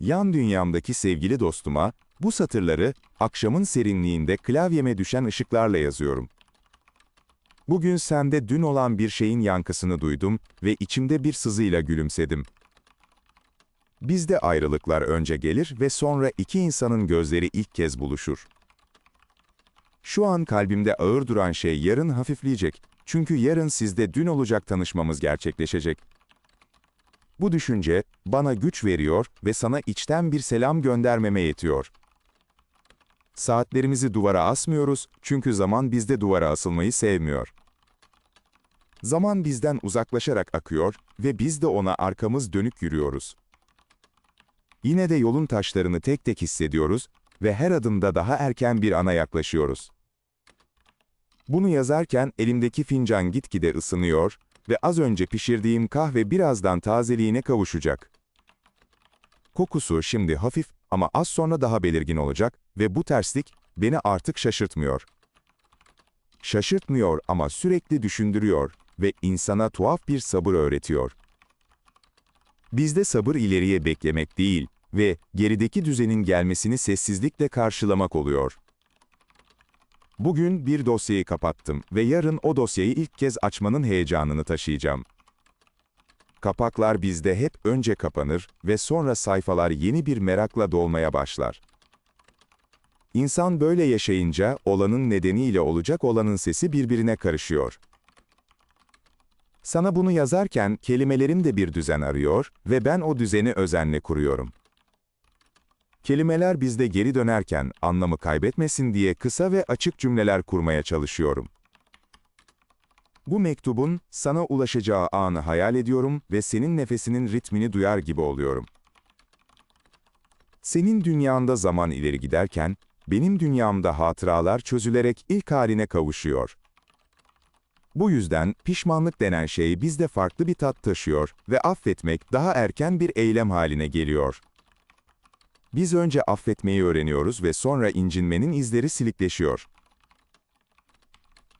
Yan dünyamdaki sevgili dostuma, bu satırları akşamın serinliğinde klavyeme düşen ışıklarla yazıyorum. Bugün sende dün olan bir şeyin yankısını duydum ve içimde bir sızıyla gülümsedim. Bizde ayrılıklar önce gelir ve sonra iki insanın gözleri ilk kez buluşur. Şu an kalbimde ağır duran şey yarın hafifleyecek. Çünkü yarın sizde dün olacak tanışmamız gerçekleşecek. Bu düşünce bana güç veriyor ve sana içten bir selam göndermeme yetiyor. Saatlerimizi duvara asmıyoruz çünkü zaman bizde duvara asılmayı sevmiyor. Zaman bizden uzaklaşarak akıyor ve biz de ona arkamız dönük yürüyoruz. Yine de yolun taşlarını tek tek hissediyoruz ve her adımda daha erken bir ana yaklaşıyoruz. Bunu yazarken elimdeki fincan gitgide ısınıyor ve az önce pişirdiğim kahve birazdan tazeliğine kavuşacak. Kokusu şimdi hafif ama az sonra daha belirgin olacak ve bu terslik beni artık şaşırtmıyor. Şaşırtmıyor ama sürekli düşündürüyor ve insana tuhaf bir sabır öğretiyor. Bizde sabır ileriye beklemek değil ve gerideki düzenin gelmesini sessizlikle karşılamak oluyor. Bugün bir dosyayı kapattım ve yarın o dosyayı ilk kez açmanın heyecanını taşıyacağım. Kapaklar bizde hep önce kapanır ve sonra sayfalar yeni bir merakla dolmaya başlar. İnsan böyle yaşayınca olanın nedeniyle olacak olanın sesi birbirine karışıyor. Sana bunu yazarken kelimelerim de bir düzen arıyor ve ben o düzeni özenle kuruyorum. Kelimeler bizde geri dönerken anlamı kaybetmesin diye kısa ve açık cümleler kurmaya çalışıyorum. Bu mektubun sana ulaşacağı anı hayal ediyorum ve senin nefesinin ritmini duyar gibi oluyorum. Senin dünyanda zaman ileri giderken, benim dünyamda hatıralar çözülerek ilk haline kavuşuyor. Bu yüzden pişmanlık denen şey bizde farklı bir tat taşıyor ve affetmek daha erken bir eylem haline geliyor. Biz önce affetmeyi öğreniyoruz ve sonra incinmenin izleri silikleşiyor.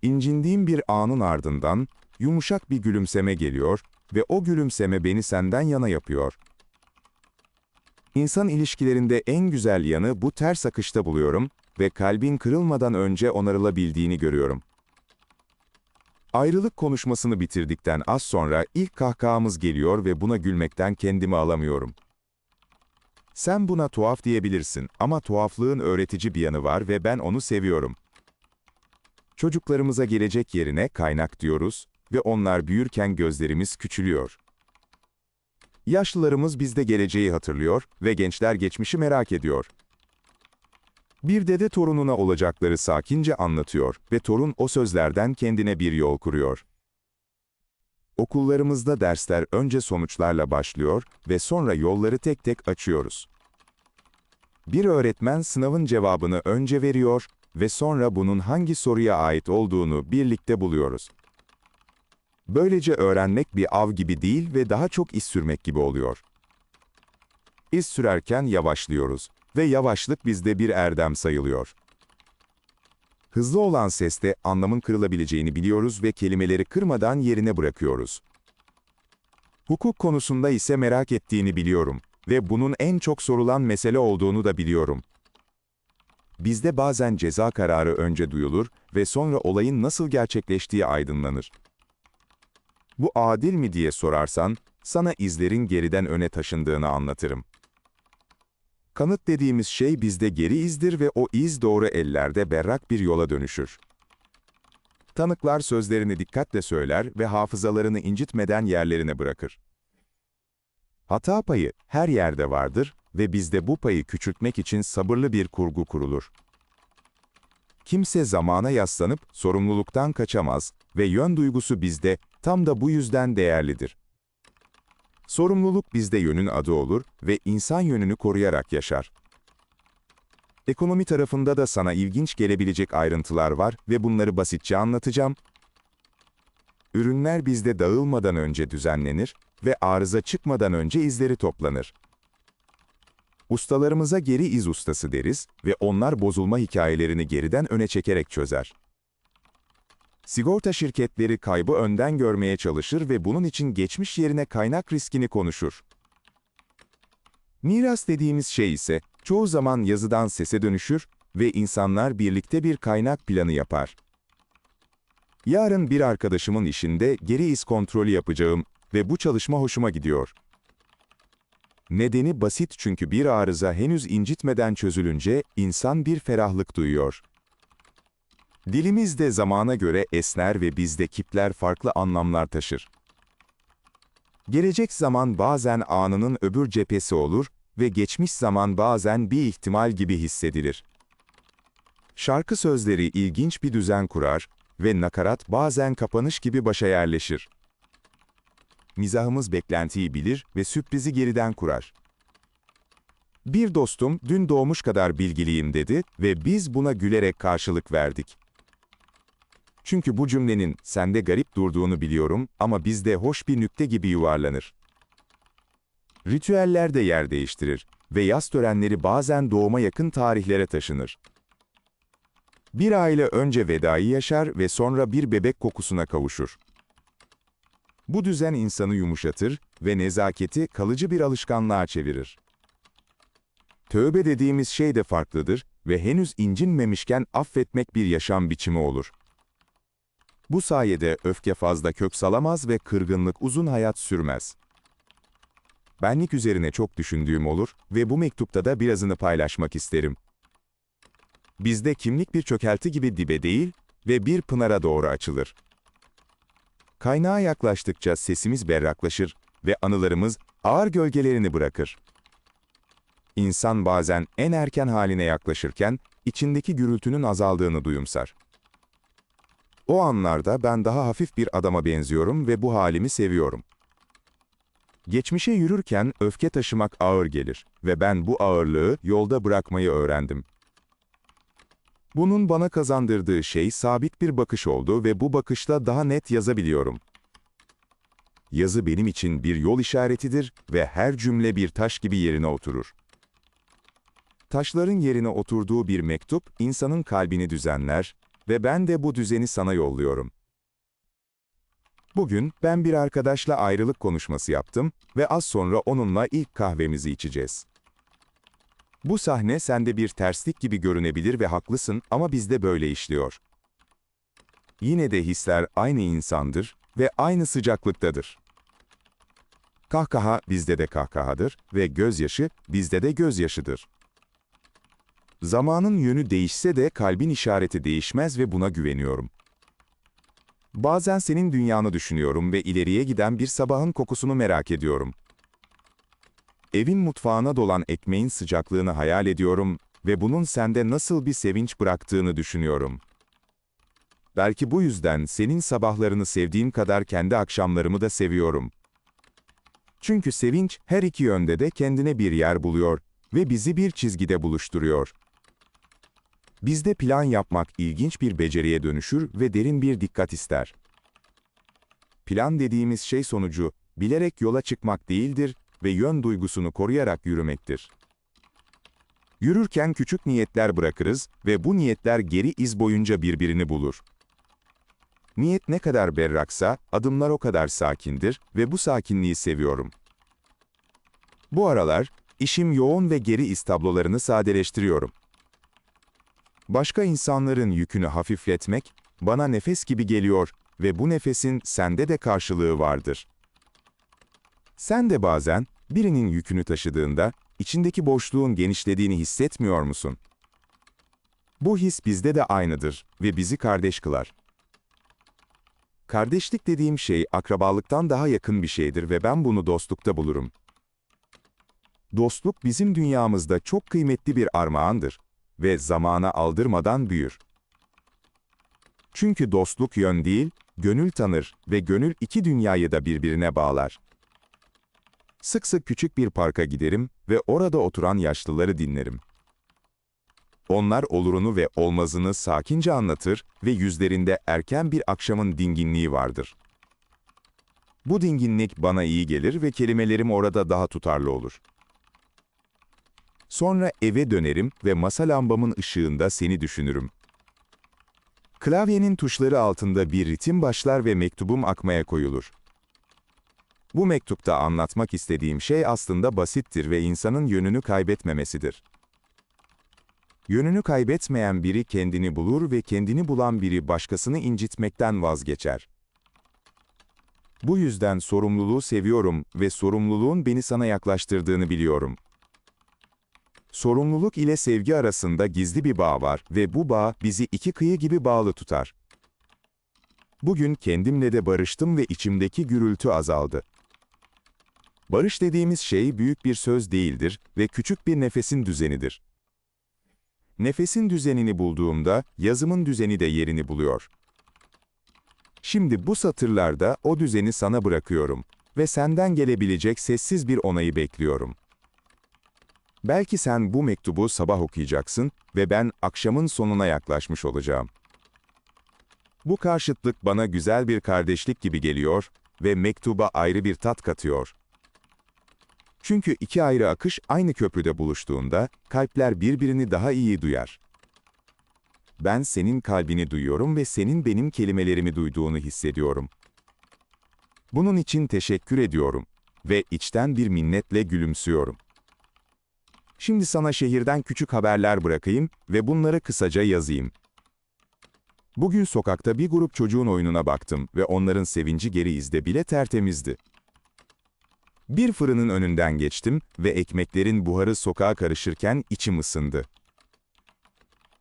İncindiğim bir anın ardından yumuşak bir gülümseme geliyor ve o gülümseme beni senden yana yapıyor. İnsan ilişkilerinde en güzel yanı bu ters akışta buluyorum ve kalbin kırılmadan önce onarılabildiğini görüyorum. Ayrılık konuşmasını bitirdikten az sonra ilk kahkahamız geliyor ve buna gülmekten kendimi alamıyorum. Sen buna tuhaf diyebilirsin ama tuhaflığın öğretici bir yanı var ve ben onu seviyorum. Çocuklarımıza gelecek yerine kaynak diyoruz ve onlar büyürken gözlerimiz küçülüyor. Yaşlılarımız bizde geleceği hatırlıyor ve gençler geçmişi merak ediyor. Bir dede torununa olacakları sakince anlatıyor ve torun o sözlerden kendine bir yol kuruyor. Okullarımızda dersler önce sonuçlarla başlıyor ve sonra yolları tek tek açıyoruz. Bir öğretmen sınavın cevabını önce veriyor ve sonra bunun hangi soruya ait olduğunu birlikte buluyoruz. Böylece öğrenmek bir av gibi değil ve daha çok iz sürmek gibi oluyor. İz sürerken yavaşlıyoruz ve yavaşlık bizde bir erdem sayılıyor. Hızlı olan seste anlamın kırılabileceğini biliyoruz ve kelimeleri kırmadan yerine bırakıyoruz. Hukuk konusunda ise merak ettiğini biliyorum ve bunun en çok sorulan mesele olduğunu da biliyorum. Bizde bazen ceza kararı önce duyulur ve sonra olayın nasıl gerçekleştiği aydınlanır. Bu adil mi diye sorarsan, sana izlerin geriden öne taşındığını anlatırım. Kanıt dediğimiz şey bizde geri izdir ve o iz doğru ellerde berrak bir yola dönüşür. Tanıklar sözlerini dikkatle söyler ve hafızalarını incitmeden yerlerine bırakır. Hata payı her yerde vardır ve bizde bu payı küçültmek için sabırlı bir kurgu kurulur. Kimse zamana yaslanıp sorumluluktan kaçamaz ve yön duygusu bizde tam da bu yüzden değerlidir. Sorumluluk bizde yönün adı olur ve insan yönünü koruyarak yaşar. Ekonomi tarafında da sana ilginç gelebilecek ayrıntılar var ve bunları basitçe anlatacağım. Ürünler bizde dağılmadan önce düzenlenir ve arıza çıkmadan önce izleri toplanır. Ustalarımıza geri iz ustası deriz ve onlar bozulma hikayelerini geriden öne çekerek çözer. Sigorta şirketleri kaybı önden görmeye çalışır ve bunun için geçmiş yerine kaynak riskini konuşur. Miras dediğimiz şey ise çoğu zaman yazıdan sese dönüşür ve insanlar birlikte bir kaynak planı yapar. Yarın bir arkadaşımın işinde geri iz kontrolü yapacağım ve bu çalışma hoşuma gidiyor. Nedeni basit çünkü bir arıza henüz incitmeden çözülünce insan bir ferahlık duyuyor. Dilimiz de zamana göre esner ve bizde kipler farklı anlamlar taşır. Gelecek zaman bazen anının öbür cephesi olur ve geçmiş zaman bazen bir ihtimal gibi hissedilir. Şarkı sözleri ilginç bir düzen kurar ve nakarat bazen kapanış gibi başa yerleşir. Mizahımız beklentiyi bilir ve sürprizi geriden kurar. Bir dostum dün doğmuş kadar bilgiliyim dedi ve biz buna gülerek karşılık verdik. Çünkü bu cümlenin sende garip durduğunu biliyorum ama bizde hoş bir nükte gibi yuvarlanır. Ritüeller de yer değiştirir ve yaz törenleri bazen doğuma yakın tarihlere taşınır. Bir aile önce vedayı yaşar ve sonra bir bebek kokusuna kavuşur. Bu düzen insanı yumuşatır ve nezaketi kalıcı bir alışkanlığa çevirir. Tövbe dediğimiz şey de farklıdır ve henüz incinmemişken affetmek bir yaşam biçimi olur. Bu sayede öfke fazla kök salamaz ve kırgınlık uzun hayat sürmez. Benlik üzerine çok düşündüğüm olur ve bu mektupta da birazını paylaşmak isterim. Bizde kimlik bir çökelti gibi dibe değil ve bir pınara doğru açılır. Kaynağa yaklaştıkça sesimiz berraklaşır ve anılarımız ağır gölgelerini bırakır. İnsan bazen en erken haline yaklaşırken içindeki gürültünün azaldığını duyumsar. O anlarda ben daha hafif bir adama benziyorum ve bu halimi seviyorum. Geçmişe yürürken öfke taşımak ağır gelir ve ben bu ağırlığı yolda bırakmayı öğrendim. Bunun bana kazandırdığı şey sabit bir bakış oldu ve bu bakışla daha net yazabiliyorum. Yazı benim için bir yol işaretidir ve her cümle bir taş gibi yerine oturur. Taşların yerine oturduğu bir mektup insanın kalbini düzenler ve ben de bu düzeni sana yolluyorum. Bugün ben bir arkadaşla ayrılık konuşması yaptım ve az sonra onunla ilk kahvemizi içeceğiz. Bu sahne sende bir terslik gibi görünebilir ve haklısın ama bizde böyle işliyor. Yine de hisler aynı insandır ve aynı sıcaklıktadır. Kahkaha bizde de kahkahadır ve gözyaşı bizde de gözyaşıdır. Zamanın yönü değişse de kalbin işareti değişmez ve buna güveniyorum. Bazen senin dünyanı düşünüyorum ve ileriye giden bir sabahın kokusunu merak ediyorum. Evin mutfağına dolan ekmeğin sıcaklığını hayal ediyorum ve bunun sende nasıl bir sevinç bıraktığını düşünüyorum. Belki bu yüzden senin sabahlarını sevdiğim kadar kendi akşamlarımı da seviyorum. Çünkü sevinç her iki yönde de kendine bir yer buluyor ve bizi bir çizgide buluşturuyor. Bizde plan yapmak ilginç bir beceriye dönüşür ve derin bir dikkat ister. Plan dediğimiz şey sonucu, bilerek yola çıkmak değildir ve yön duygusunu koruyarak yürümektir. Yürürken küçük niyetler bırakırız ve bu niyetler geri iz boyunca birbirini bulur. Niyet ne kadar berraksa, adımlar o kadar sakindir ve bu sakinliği seviyorum. Bu aralar, işim yoğun ve geri iz tablolarını sadeleştiriyorum. Başka insanların yükünü hafifletmek, bana nefes gibi geliyor ve bu nefesin sende de karşılığı vardır. Sen de bazen, birinin yükünü taşıdığında, içindeki boşluğun genişlediğini hissetmiyor musun? Bu his bizde de aynıdır ve bizi kardeş kılar. Kardeşlik dediğim şey akrabalıktan daha yakın bir şeydir ve ben bunu dostlukta bulurum. Dostluk bizim dünyamızda çok kıymetli bir armağandır ve zamana aldırmadan büyür. Çünkü dostluk yön değil, gönül tanır ve gönül iki dünyayı da birbirine bağlar. Sık sık küçük bir parka giderim ve orada oturan yaşlıları dinlerim. Onlar olurunu ve olmazını sakince anlatır ve yüzlerinde erken bir akşamın dinginliği vardır. Bu dinginlik bana iyi gelir ve kelimelerim orada daha tutarlı olur. Sonra eve dönerim ve masa lambamın ışığında seni düşünürüm. Klavyenin tuşları altında bir ritim başlar ve mektubum akmaya koyulur. Bu mektupta anlatmak istediğim şey aslında basittir ve insanın yönünü kaybetmemesidir. Yönünü kaybetmeyen biri kendini bulur ve kendini bulan biri başkasını incitmekten vazgeçer. Bu yüzden sorumluluğu seviyorum ve sorumluluğun beni sana yaklaştırdığını biliyorum. Sorumluluk ile sevgi arasında gizli bir bağ var ve bu bağ bizi iki kıyı gibi bağlı tutar. Bugün kendimle de barıştım ve içimdeki gürültü azaldı. Barış dediğimiz şey büyük bir söz değildir ve küçük bir nefesin düzenidir. Nefesin düzenini bulduğumda yazımın düzeni de yerini buluyor. Şimdi bu satırlarda o düzeni sana bırakıyorum ve senden gelebilecek sessiz bir onayı bekliyorum. Belki sen bu mektubu sabah okuyacaksın ve ben akşamın sonuna yaklaşmış olacağım. Bu karşıtlık bana güzel bir kardeşlik gibi geliyor ve mektuba ayrı bir tat katıyor. Çünkü iki ayrı akış aynı köprüde buluştuğunda kalpler birbirini daha iyi duyar. Ben senin kalbini duyuyorum ve senin benim kelimelerimi duyduğunu hissediyorum. Bunun için teşekkür ediyorum ve içten bir minnetle gülümsüyorum. Şimdi sana şehirden küçük haberler bırakayım ve bunları kısaca yazayım. Bugün sokakta bir grup çocuğun oyununa baktım ve onların sevinci geri izde bile tertemizdi. Bir fırının önünden geçtim ve ekmeklerin buharı sokağa karışırken içim ısındı.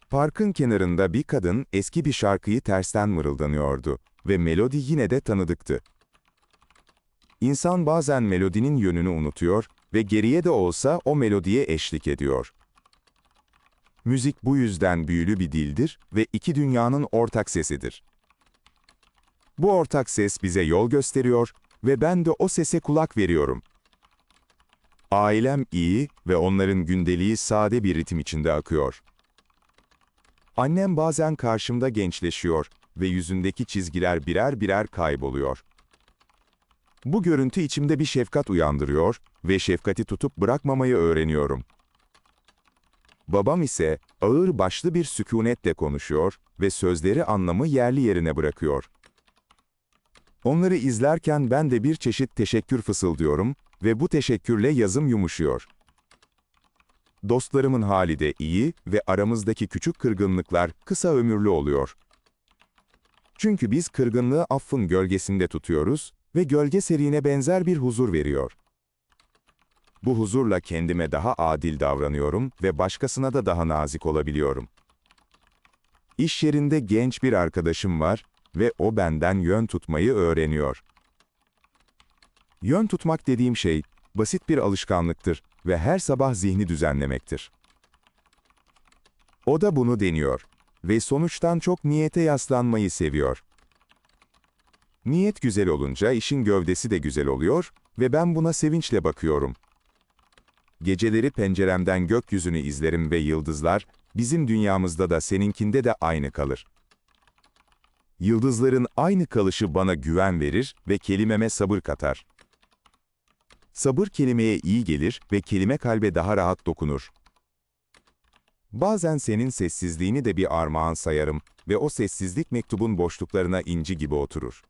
Parkın kenarında bir kadın eski bir şarkıyı tersten mırıldanıyordu ve melodi yine de tanıdıktı. İnsan bazen melodinin yönünü unutuyor ve geriye de olsa o melodiye eşlik ediyor. Müzik bu yüzden büyülü bir dildir ve iki dünyanın ortak sesidir. Bu ortak ses bize yol gösteriyor ve ben de o sese kulak veriyorum. Ailem iyi ve onların gündeliği sade bir ritim içinde akıyor. Annem bazen karşımda gençleşiyor ve yüzündeki çizgiler birer birer kayboluyor. Bu görüntü içimde bir şefkat uyandırıyor ve şefkati tutup bırakmamayı öğreniyorum. Babam ise ağır başlı bir sükunetle konuşuyor ve sözleri anlamı yerli yerine bırakıyor. Onları izlerken ben de bir çeşit teşekkür fısıldıyorum ve bu teşekkürle yazım yumuşuyor. Dostlarımın hali de iyi ve aramızdaki küçük kırgınlıklar kısa ömürlü oluyor. Çünkü biz kırgınlığı affın gölgesinde tutuyoruz ve gölge serine benzer bir huzur veriyor. Bu huzurla kendime daha adil davranıyorum ve başkasına da daha nazik olabiliyorum. İş yerinde genç bir arkadaşım var ve o benden yön tutmayı öğreniyor. Yön tutmak dediğim şey, basit bir alışkanlıktır ve her sabah zihni düzenlemektir. O da bunu deniyor ve sonuçtan çok niyete yaslanmayı seviyor. Niyet güzel olunca işin gövdesi de güzel oluyor ve ben buna sevinçle bakıyorum. Geceleri penceremden gökyüzünü izlerim ve yıldızlar, bizim dünyamızda da seninkinde de aynı kalır. Yıldızların aynı kalışı bana güven verir ve kelimeme sabır katar. Sabır kelimeye iyi gelir ve kelime kalbe daha rahat dokunur. Bazen senin sessizliğini de bir armağan sayarım ve o sessizlik mektubun boşluklarına inci gibi oturur.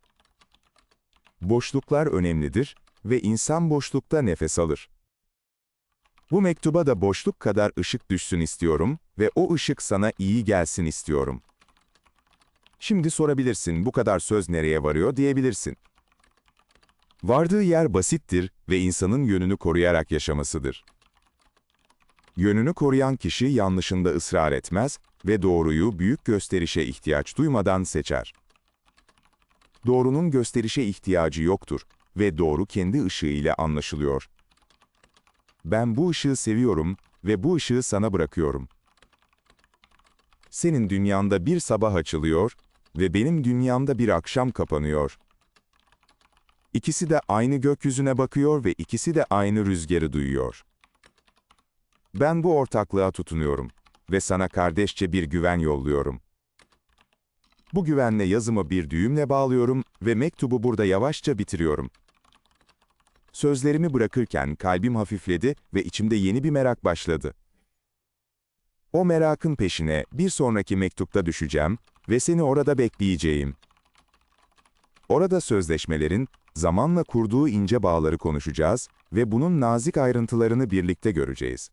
Boşluklar önemlidir ve insan boşlukta nefes alır. Bu mektuba da boşluk kadar ışık düşsün istiyorum ve o ışık sana iyi gelsin istiyorum. Şimdi sorabilirsin, bu kadar söz nereye varıyor diyebilirsin. Vardığı yer basittir ve insanın yönünü koruyarak yaşamasıdır. Yönünü koruyan kişi yanlışında ısrar etmez ve doğruyu büyük gösterişe ihtiyaç duymadan seçer. Doğrunun gösterişe ihtiyacı yoktur ve doğru kendi ışığı ile anlaşılıyor. Ben bu ışığı seviyorum ve bu ışığı sana bırakıyorum. Senin dünyanda bir sabah açılıyor ve benim dünyamda bir akşam kapanıyor. İkisi de aynı gökyüzüne bakıyor ve ikisi de aynı rüzgarı duyuyor. Ben bu ortaklığa tutunuyorum ve sana kardeşçe bir güven yolluyorum. Bu güvenle yazımı bir düğümle bağlıyorum ve mektubu burada yavaşça bitiriyorum. Sözlerimi bırakırken kalbim hafifledi ve içimde yeni bir merak başladı. O merakın peşine bir sonraki mektupta düşeceğim ve seni orada bekleyeceğim. Orada sözleşmelerin, zamanla kurduğu ince bağları konuşacağız ve bunun nazik ayrıntılarını birlikte göreceğiz.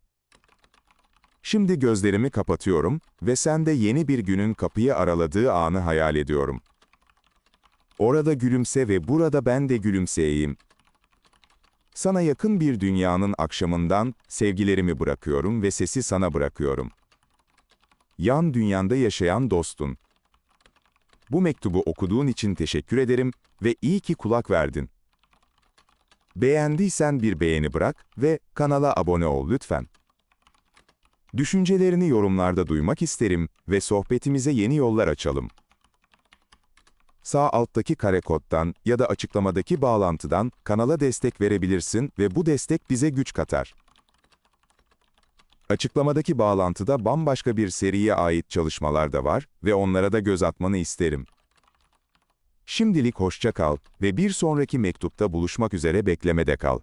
Şimdi gözlerimi kapatıyorum ve sen de yeni bir günün kapıyı araladığı anı hayal ediyorum. Orada gülümse ve burada ben de gülümseyeyim. Sana yakın bir dünyanın akşamından sevgilerimi bırakıyorum ve sesi sana bırakıyorum. Yan dünyanda yaşayan dostun. Bu mektubu okuduğun için teşekkür ederim ve iyi ki kulak verdin. Beğendiysen bir beğeni bırak ve kanala abone ol lütfen. Düşüncelerini yorumlarda duymak isterim ve sohbetimize yeni yollar açalım. Sağ alttaki kare koddan ya da açıklamadaki bağlantıdan kanala destek verebilirsin ve bu destek bize güç katar. Açıklamadaki bağlantıda bambaşka bir seriye ait çalışmalar da var ve onlara da göz atmanı isterim. Şimdilik hoşça kal ve bir sonraki mektupta buluşmak üzere beklemede kal.